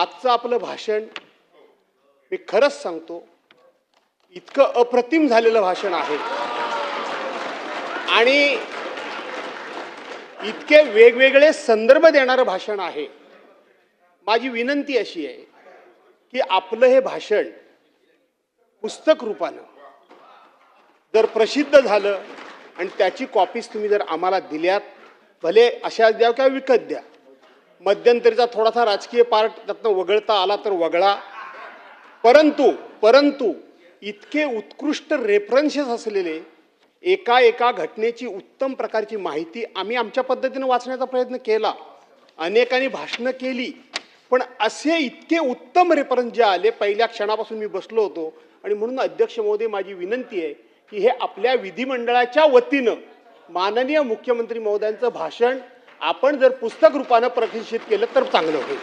आजचं आपलं भाषण मी खरंच सांगतो इतकं अप्रतिम झालेलं भाषण आहे. आणि इतके वेगवेगळे संदर्भ देणारं भाषण आहे. माझी विनंती अशी आहे की आपलं हे भाषण पुस्तक रूपानं जर प्रसिद्ध झालं आणि त्याची कॉपीज तुम्ही जर आम्हाला दिल्यात भले अशा द्या किंवा विकत द्या मध्यंतरीचा थोडासा राजकीय पार्ट त्यातनं वगळता आला तर वगळा. परंतु परंतु इतके उत्कृष्ट रेफरन्सेस असलेले एका एका घटनेची उत्तम प्रकारची माहिती आम्ही आमच्या पद्धतीनं वाचण्याचा प्रयत्न केला. अनेकांनी भाषणं केली. पण असे इतके उत्तम रेफरन्स जे आले पहिल्या क्षणापासून मी बसलो होतो आणि म्हणून अध्यक्ष महोदय माझी विनंती आहे की हे आपल्या विधिमंडळाच्या वतीनं माननीय मुख्यमंत्री महोदयांचं भाषण आपण जर पुस्तक रूपानं प्रकाशित केलं तर चांगलं होईल.